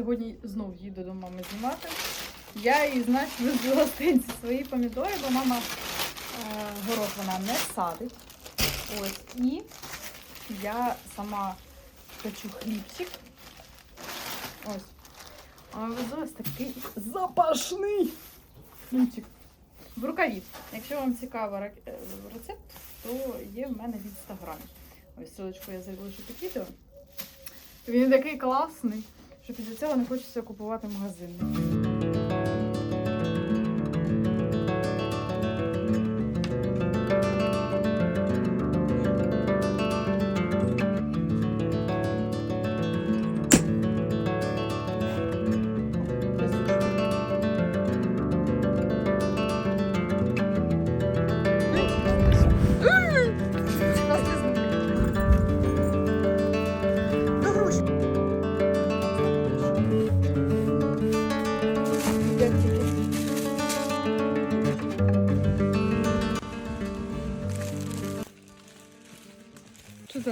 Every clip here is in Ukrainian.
Сьогодні знов їду до мами знімати. Я їй, знаєш, везу гостинці свої помідори, бо мама е, горох вона не садить. Ось. І я сама печу хлібчик. Ось. А везу ось такий запашний хлібчик. В рукаві. Якщо вам цікаво е, рецепт, то є в мене в інстаграмі. Ось ссылочку я залишу під відео. Він такий класний, що після цього не хочеться купувати в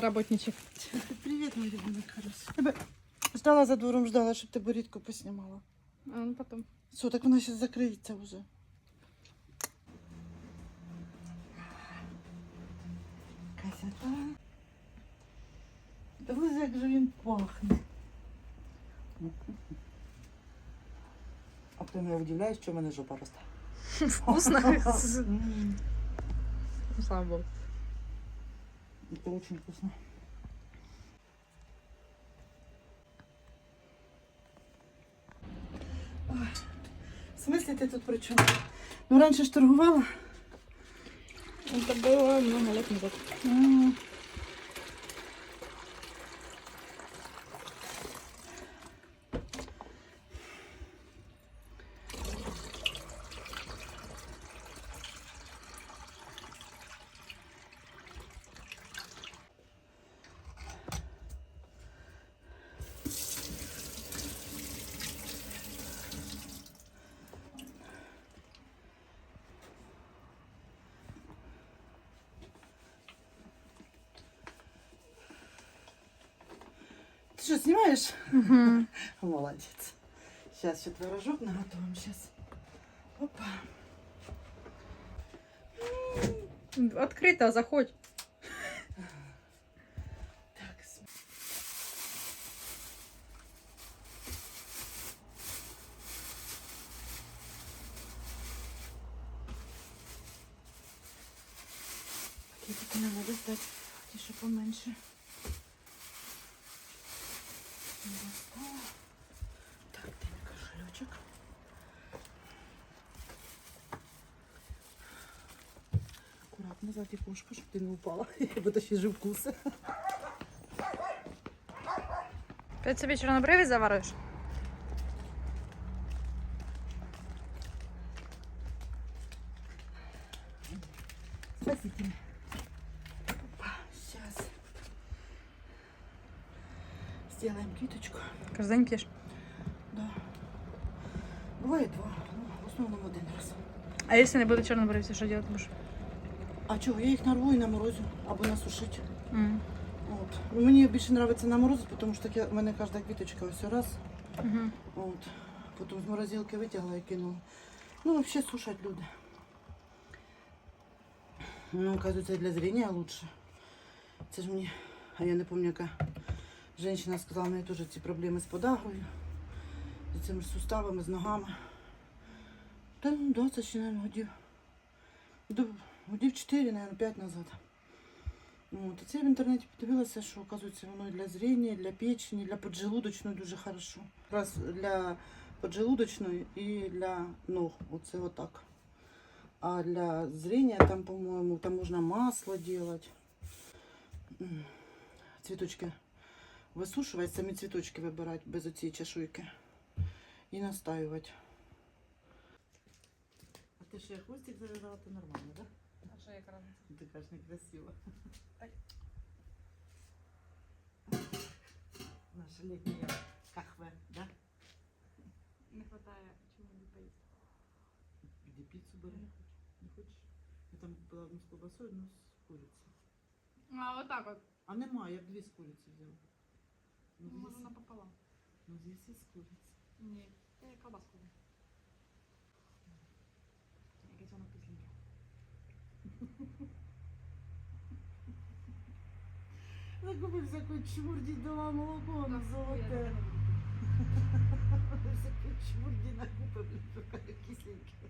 роботничок? Привет, мой ребенок хороший. Тебе ждала за двором, ждала, щоб ти борідку поснімала. А ну потім. Все, так вона зараз закриється вже. Красота. Дивись, як же він пахне. А ти мене удивляєш, що в мене жопа росте. Вкусно. Слава Богу. Це дуже вкусно. В смысле ти тут при чому? Ну, раніше ж торгувала. Это было много лет назад. М. Ти що, знімаєш? Молодець. Творожок наготовим. Сейчас. Опа. Открыто, заходь. Так. Пакетики нам надо сдать. Ті, що поменше. Так, де мій кошелечок? Аккуратно сзади кошка, щоб ти не упала. Бо то ще ж вкуси. Ти собі чорнобриві завариш? Спасибо. Опа, сейчас. Сделаем киточку. Кожен день п'єш. Да. Бывает два. Ну, в основном один раз. А якщо не буде чорнобривців, що робити будеш? А чого, я їх нарву і наморозю або насушить. М. От. Ну, Мені більше подобається наморозити, тому що таке, в мене кожна квіточка ось раз. Мгм. От. Потім з морозилки витягла і кинула. Ну, взагалі сушать люди. Ну, оказывается, для зрения лучше. Це ж мені, а я не пам'ятаю, яка жінка сказала, у неї теж ці проблеми з подагрою, з цими суставами, з ногами. Та ну, достатньо, наверное, годів. Годів 4, наверное, 5 назад. От, це я в інтернеті подивилася, що, оказується, воно і для зрення, і для печені, і для поджелудочної дуже хорошо. Раз для поджелудочної і для ног. Оце отак. А для зрения там, по-моему, там можно масло делать. М. Висушувати, самі цвіточки вибирати без оцієї чешуйки. І настаювати. А ти ще хвостик зав'язала, то нормально, так? А що якраз? Да? Ти кажеш некрасиво. Наша літня кахве, да? Не вистачає чому-нибудь поїсти. Іди піцу бери. Не хочеш? Я там була одну з колбасою, одну з курицею. А отак от. А немає, я б дві з куриці взяла. Ну, Можна дві з- напополам. Ну, здесь із куриці. Ні, колбаску. Якесь воно кисленьке. Закупив всяку чмурді дома молоко на золоте. Всяку чмурді накупив, таке кисленьке.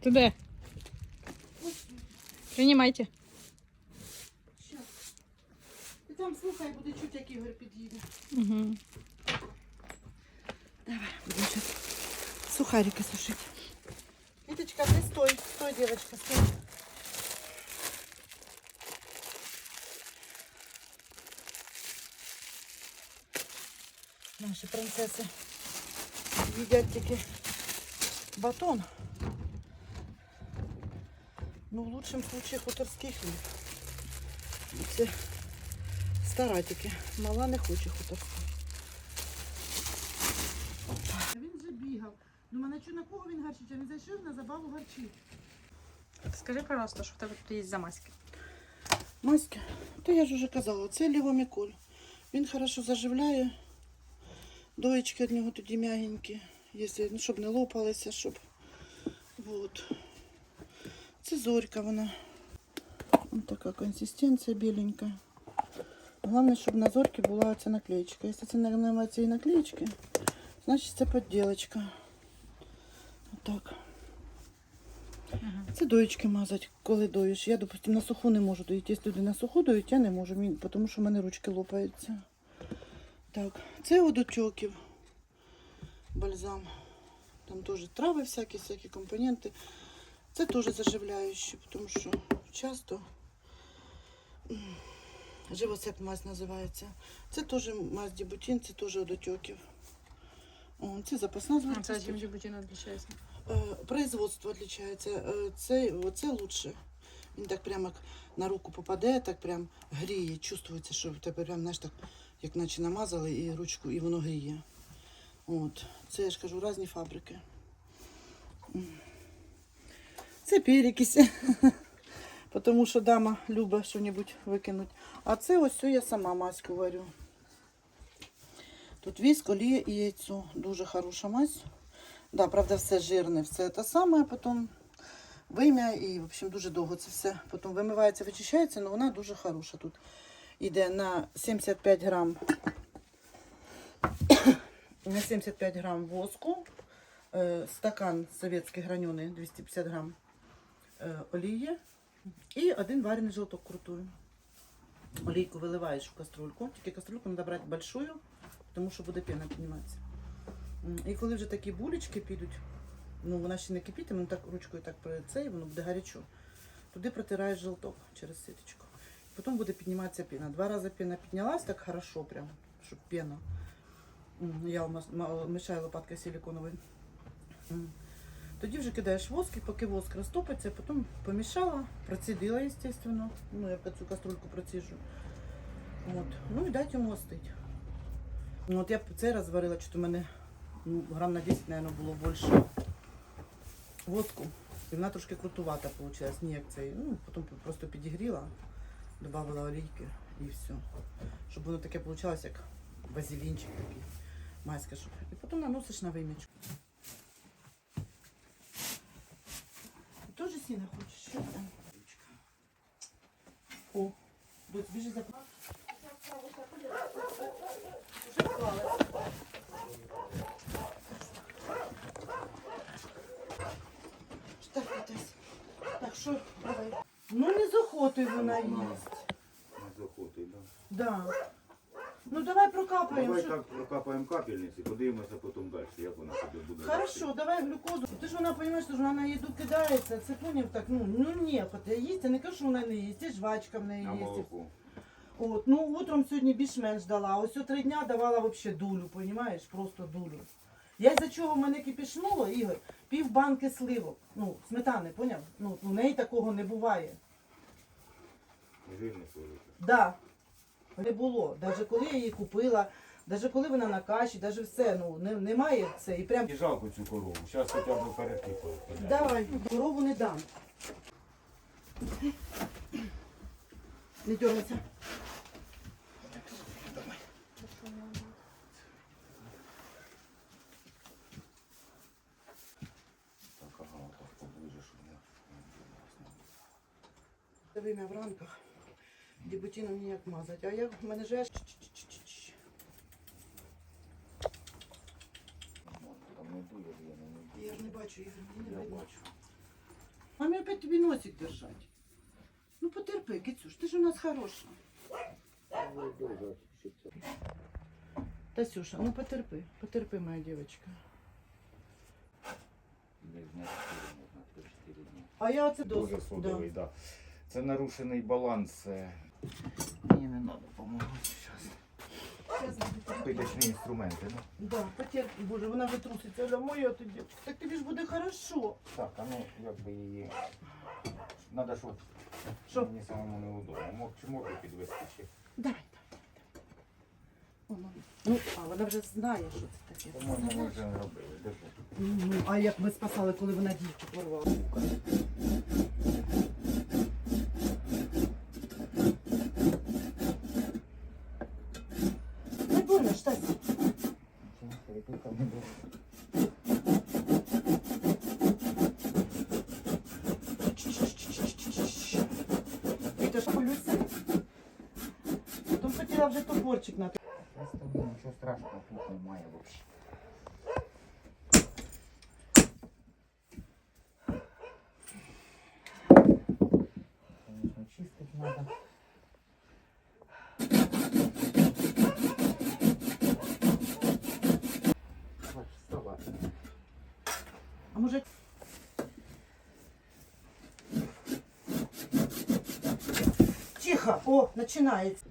Ти де? Приймайте. Щас. Ти там слухай, буде чуть, як Ігор під'їде. Угу. Будем сейчас сухарики сушить. Виточка, ты стой, стой, девочка, стой. Наши принцессы едят тільки батон. Ну, в лучшем случае хуторський хліб. Це стара тільки. Мала не хоче хуторську. Він вже бігав. Думаю, на чу- на кого він гарчить? А він зайшов на забаву гарчить. Скажи, пожалуйста, що в тебе тут є за маски? Маська, то я ж уже казала, це лівоміколь. Він хорошо заживляє. Доєчки від нього тоді м'ягенькі, ну, щоб не лопалися, щоб. Вот. Це зорька вона. Ось така консистенція біленька. Головне, щоб на зорці була ця наклеєчка. Якщо це немає цієї наклеєчки, значить це поділочка. Отак. Це доєчки мазать, коли доїш. Я, допустим, на суху не можу доїти. Якщо люди на суху доїть, я не можу, тому що в мене ручки лопаються. Так, це от отеків. Бальзам. Там теж трави всякі, всякі компоненти. Це теж заживляючі, тому що часто м, живоцеп мазь називається. Це теж мазь дібутін, це теж от отеків. О, це запасна А звичайно. це чим дебютіна відрізняється? Е, Производство. Е, Це, це лучше. Він так прямо як на руку попаде, так прям гріє. Чувствується, що в тебе прям, знаєш, так, як наче намазали і ручку, і воно гріє. От. Це я ж кажу, різні фабрики. Це перекись. Тому що дама любить щось викинути. А це ось я сама маську варю. Тут віск, олія і яйцо. Дуже хороша мазь. Да, правда, все жирне, все те саме, потім вим'я і, в общем, дуже довго це все. Потім вимивається, вичищається, але вона дуже хороша. Тут йде на 75 грам, на 75 грам воску, е, стакан советський гранений, 250 грам олії і один варений желток крутую. Олійку виливаєш в каструльку, тільки каструльку треба брати большую, тому що буде пена підніматися. І коли вже такі булечки підуть, ну вона ще не кипітиме, так ручкою так про це, і воно буде гарячо. Туди протираєш желток через ситочку. Потім буде підніматися піна. Два рази піна піднялась так хорошо, прям, щоб піна. Я мішаю лопаткою силиконовою. Тоді вже кидаєш воск, і поки воск розтопиться, потім помішала, процідила, звісно. Ну, я цю каструльку проціжу. От. Ну і дати йому остить. Ну, от я цей раз варила, що у мене ну, грам на 10, мабуть, було більше воску. І вона трошки крутувата вийшла, не як цей. Ну, потім просто підігріла, додала олійки і все. Щоб воно таке вийшло, як базилінчик такий. Майська, щоб. І потім наносиш на вимічку. Ти теж сіна хочеш? Що там? О, будь біжи за Вже. Так, що, давай. Ну не з охотою вона їсть. З охотою, да. Да. Ну давай прокапаємо. Давай що- так прокапаємо капельниці, подивимося потім далі, як вона собі буде. Хорошо, давай глюкозу. Ти ж вона розумієш, що вона на їду кидається. Це поняв так, ну, ну ні, от я їсть, я не кажу, що вона не їсть, і жвачка в неї На є. молоко. От, ну утром сьогодні більш-менш дала, ось о три дня давала вообще дулю, розумієш, просто дулю. Я із-за чого в мене кипішнуло, Ігор, пів банки сливок, ну, сметани, поняв? Ну, у неї такого не буває. Жирне солити. Да. Не було. Навіть коли я її купила, навіть коли вона на каші, навіть все, ну, не, немає це. І прям І жалко цю корову, зараз хоча б перекипаю. Давай, корову не дам. Не дергайся. Так, ага, так поближе, щоб не... Время в ранках. Дебутіну ніяк мазати. А я в мене же. Не дує, я не ж не бачу мені не Я видно. бачу. Мамі опять тобі носик держать. Ну потерпи, Кицюш, ти ж у нас хороша. Тасюша, ну потерпи, потерпи, моя дівчинка. Десь на 4 можна, 3-4 дні. А я оце Дуже судовий, да. Це нарушений баланс. е. Мені не треба допомагати зараз. Пилячні інструменти, ну. Да, потерпи, боже, вона вже труситься, Оля, моя тоді. Так тобі ж буде хорошо. Так, а ну як би її. Надо, щоб Що? мені самому неудобно. Мог чи можу підвести ще. Давай, давай. Воно. Ну, а вона вже знає, що це таке. По-моєму, ми вже робили. Держи. Ну, а як ми спасали, коли вона дівку порвала? нічого страшного тут немає взагалі. Конечно, чистить надо. Бач, вставай. А може. Тихо! О, починається.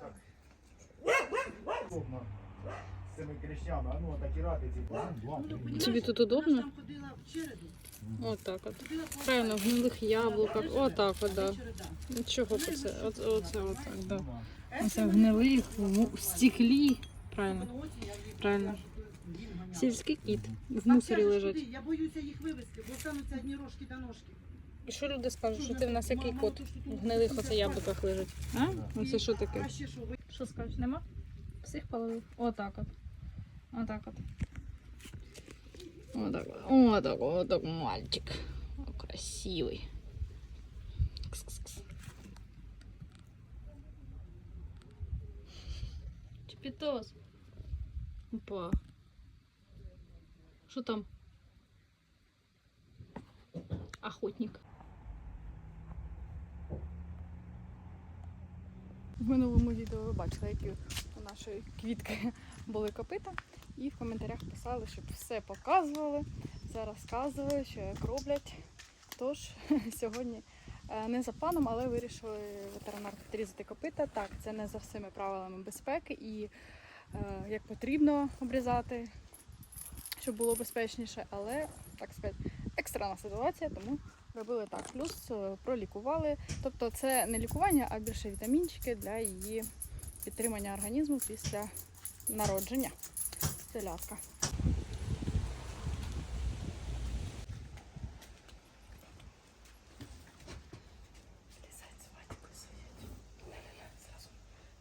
Так? Удобно. З цими клещами, а ну так і радиці. Тобі тут удобно? Ходила в череду. Отак от. Правильно, в гнилих яблуках. Отак от, да. череда. Чого це? Оце, оце отак, да. Оце в гнилих, в, в стеклі. Правильно, правильно. Сільський кіт. В мусорі лежать. Я боюся їх вивезти, бо стануться одні рожки та ножки. І що люди скажуть, що ти в нас який кот в гнилих оце яблуках лежить? А? Оце що таке? Що, скажеш, нема? Всіх половив? Отак от. Отак от. Отак от. Отак, отак, мальчик. О, красивий. Кс-кс-кс. Чепітос. Опа. Що там? Охотник. В минулому відео ви бачили, які у нашої квітки були копита. І в коментарях писали, щоб все показували, все розказували, що як роблять. Тож сьогодні е, не за планом, але вирішили ветеринар підрізати копита. Так, це не за всіми правилами безпеки і е, як потрібно обрізати, щоб було безпечніше, але так сказати, екстрена ситуація, тому робили так. Плюс е, пролікували. Тобто це не лікування, а більше вітамінчики для її підтримання організму після народження. Телятка.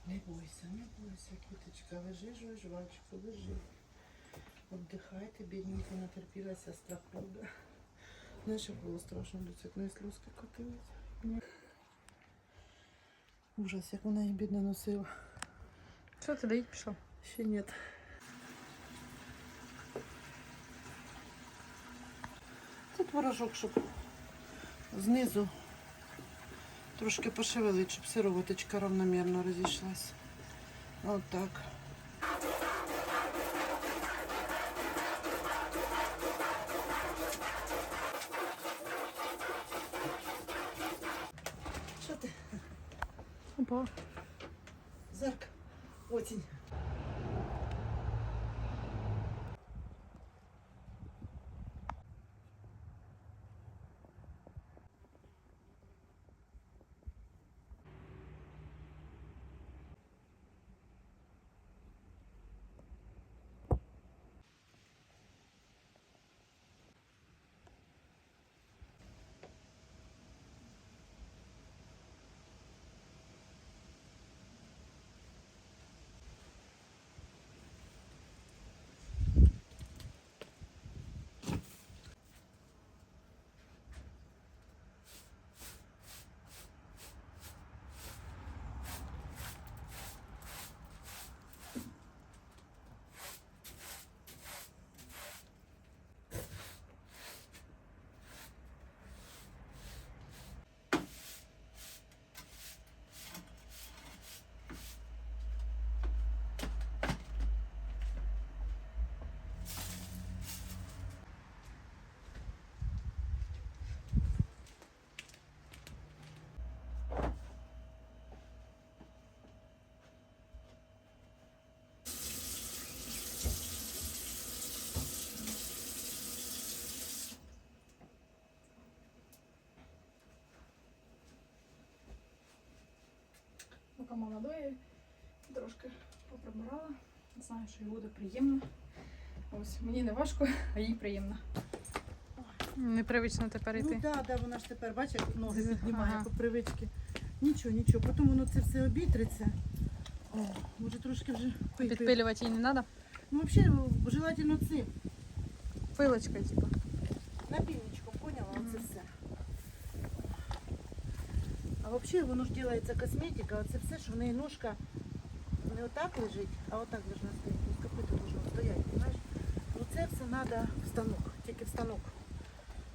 Не бойся, не бойся, квіточка, лежи, жуй, жвачку, лежи. Отдихайте, бідненька, натерпілася страх, як було страшно, до цих сльозки котились. Ужас, як вона її бідно носила. Що ти доїть пішов? Ще ні. Це творожок, щоб знизу трошки пошевелить, щоб сироваточка равномірно розійшлась. От Опа. Зарк. Осінь. Мама доє. Трошки поприбирала. Знаю, що їй буде приємно. Ось мені не важко, а їй приємно. Непривично тепер Ну так, да, вона ж тепер, бачиш, ноги Ага. по привички. Нічого, нічого. Потім воно це все обітриться. О, може трошки вже пий. Підпилювати їй не треба. Ну, взагалі, желательно цим. Пилочкою, типу. Напільничком, поняла? Мгм. Оце все. А взагалі воно ж робиться косметика, оце все, що в неї ножка не отак лежить, а отак должна стояти. Копито должно стояти, знаєш? Ну це все треба в станок, тільки в станок.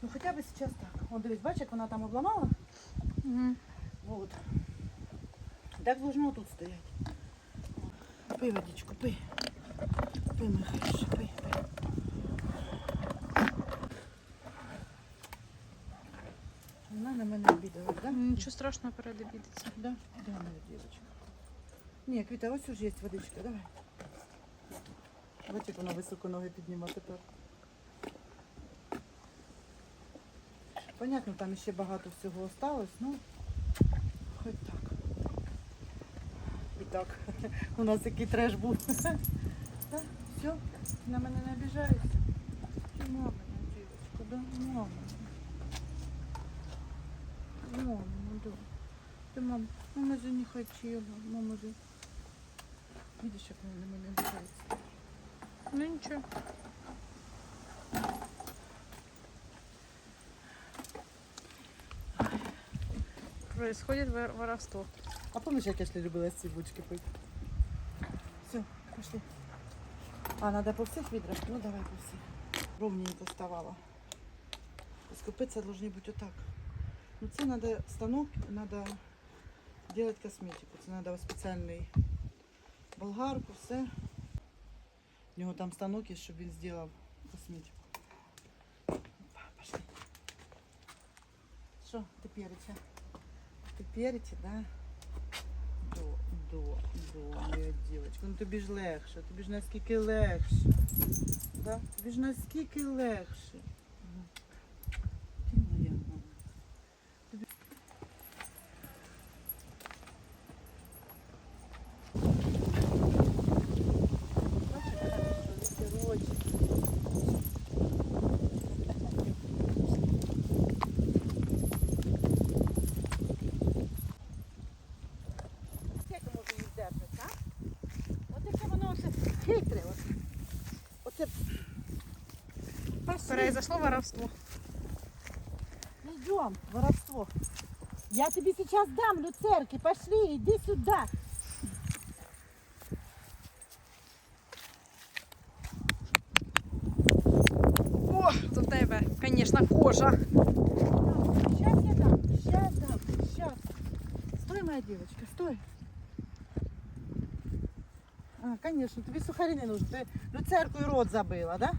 Ну хоча б зараз так. О, дивись, бачиш, як вона там обламала? Угу. Вот. Так должно тут стоять. Пий водичку, пий. Пий, хороший, пий, пий. Вона на мене обідала, да? Нічого страшного передобідеться. Да? Да, моя девочка. Не, Квіта, ось уже є водичка, давай. Бачиш, як вона високо ноги підніма тепер. Понятно, там ще багато всього осталось, ну, хоч так. І так. У нас який треш був. Все, на мене не обіжаєшся. Ти мама, дівчинка, да? Мама. Мама, да. Ты, мам, мама же не хотела, мама же... Видишь, как она на меня обижается. Ну нічого. Происходит вор- воровство. А помнишь, як я ж любила ці бучки пить? Все, пошли. А, надо по всех відрах? Ну, давай по всех. Ровненько вставала. Скупиться должны быть вот так. Ну, це надо станок, надо делать косметику. Це надо спеціальний болгарку, все. У нього там станок є, щоб він зробив косметику. Пошли. Що, ти переча? Ти переча, да? До, до, до, моя дівчинка. Ну тобі ж легше, тобі ж наскільки легше. Да? Тобі ж наскільки легше. воровство. Идем, воровство. Я тебе сейчас дам люцерки. Пошли, иди сюда. О, то в тебе, звісно, кожа. Сейчас я дам, сейчас дам, сейчас. Стой, моя девочка, стой. А, конечно, тобі сухарі не нужно. Ти люцерку і рот забила, да?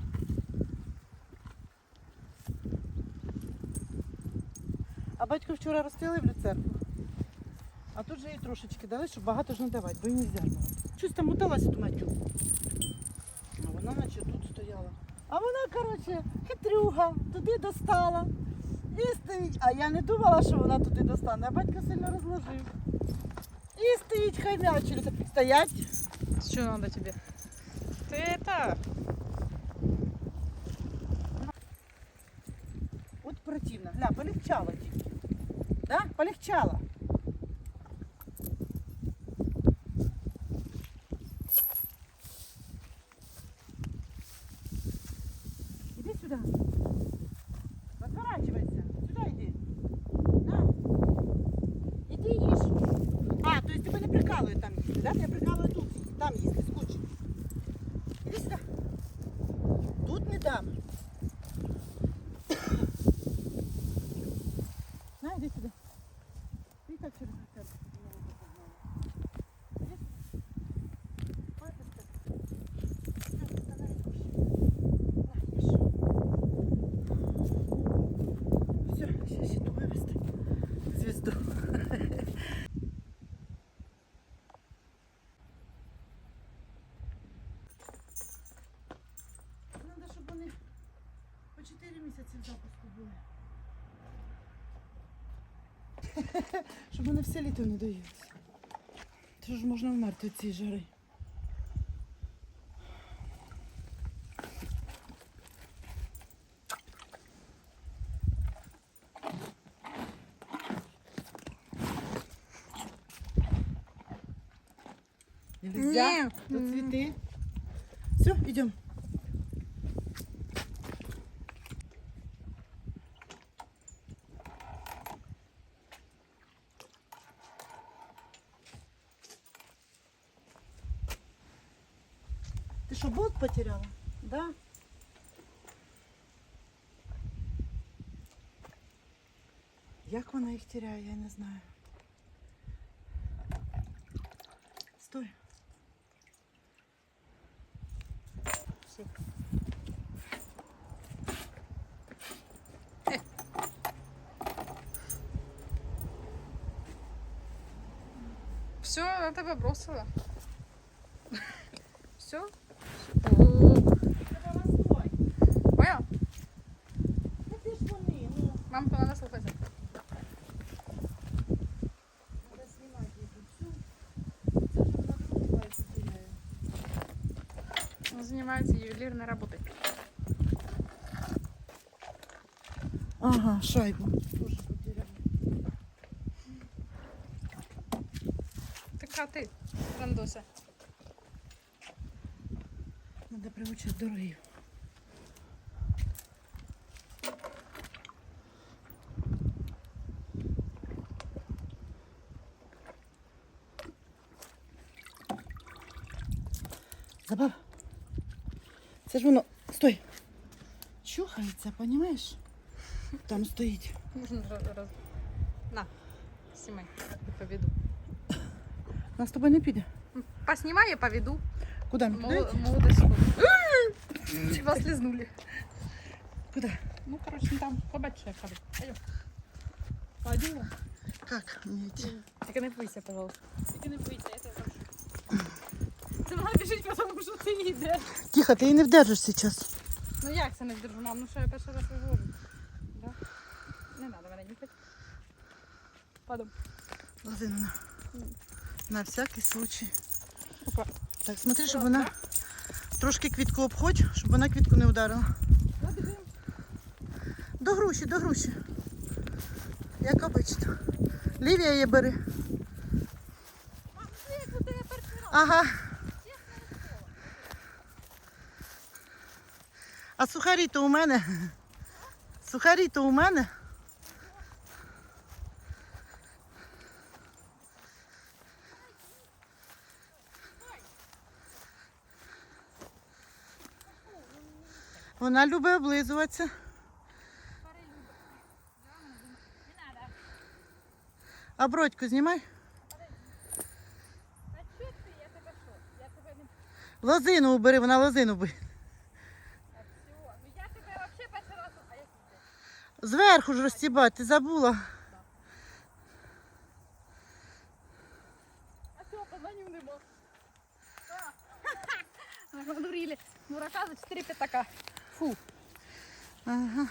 Батько вчора розстелив люцерку. А тут же їй трошечки дали, щоб багато ж не давати, бо їй не можна. Щось там уталася ту матю. А вона наче тут стояла. А вона, коротше, хитрюга, туди достала. І стоїть. А я не думала, що вона туди достане, а батько сильно розложив. І стоїть хаймячить. Стоять. Що треба тобі? Ти это... От противно. Гля, полегчало тільки. Да? Полегчало. Іди сюди. Розворачивайся. Сюди йди. На. Іди їж. А, то есть тебе не прикалує там їсти, да? Тебе прикалує тут їсти, там їсти, скучно. Іди сюди. Тут не дам. На, иди сюда. Ты как через хотят. Все, сейчас иду вывести звезду. Надо, щоб вони по 4 місяці в запуску були. Щоб вони все літо не доїлися. Це ж можна вмерти від цієї жари. Нельзя? Тут цветы. Все, Ты что, болт потеряла? Да? Як вона їх теряє, я не знаю. Стой. Все, я тебе бросила. Все? Ж вона теряє. Он занимается ювелирной работой. Ага, шайбу. Потеряла. Така ти, Рандося. Надо приучать дороги. Забав. Це ж воно. Стой. Чухається, понімаєш? Там стоїть. Можна роз... роз... На, снимай, поведу. Нас з тобою не піде. Поснимай, я поведу. Куди ми Мол... піде? Молодость. Вас лизнули. Куди? Ну, короче, ну там побачиш, як ходить. Пойдем. Пойдем. Як мені йти? Тільки не бийся, пожалуйста. Тільки не бийся, я тебе прошу. Це вона біжить, тому що ти йдеш. Тихо, ти її не вдержиш зараз. Ну як це не вдержу, мам? Ну що я перший раз вивожу. Да? Не треба мене нюхати. Падом. Лозинна. На всякий случай. Опа. Так, смотри, щоб вона трошки квітку обходь, щоб вона квітку не вдарила. До груші, до груші. Як обично. Лівія її бери. Ага. А сухарі то у мене. Сухарі то у мене. Вона любить облизуватися. А бродьку знімай. Лозину убери, вона лозину бери. всього. Ну я тебе взагалі перший раз. А як ти? Зверху ж розстібати, ти забула. А все, позвонив нема. Наговорили. Мурака за 4 пятака. Фу. Ага.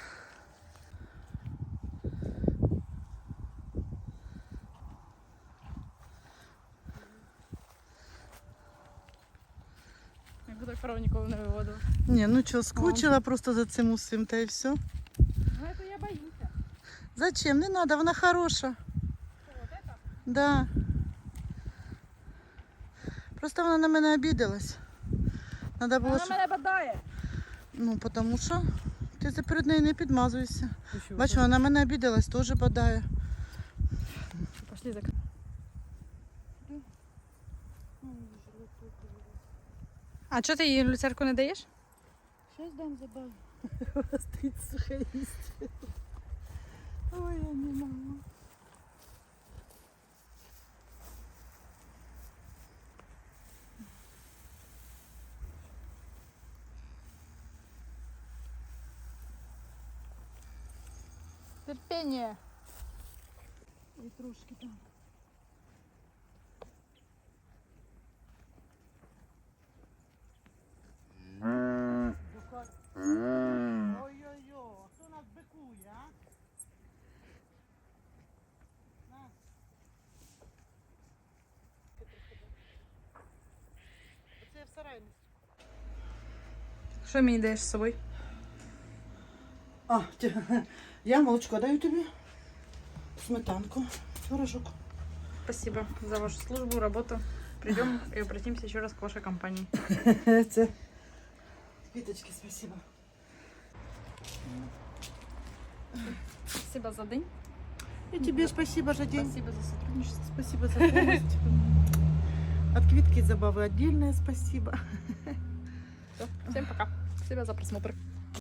Я так пару ніколи не виводила. Ні, ну що, скучила просто за цим усім, та й все. Ну это я боюся. Зачем? Не треба, вона хороша. Що, вот это? Да. Просто вона на мене обідалась. Надо було, Вона щоб... мене бадає. Ну, тому що ти за перед нею не підмазуєшся. Бачу, вона на мене обідалась, теж бадає. Пошли так. А чого ти їй люцерку не даєш? Щось дам забаву. Стоїть сухе їсти. Ой, я не. Терпіння. І трошки там. Що мені даєш з собою? А, ті- я молочко даю тобі. Сметанку, творожок. Спасибо за вашу службу, работу. Придем и обратимся еще раз к вашей компании. Це квіточки, спасибо. Спасибо за день. І тобі спасибо за день. Спасибо за сотрудничество. Спасибо за помощь. От квитки забавы отдельное спасибо. Все, Всем пока. Спасибо за просмотр.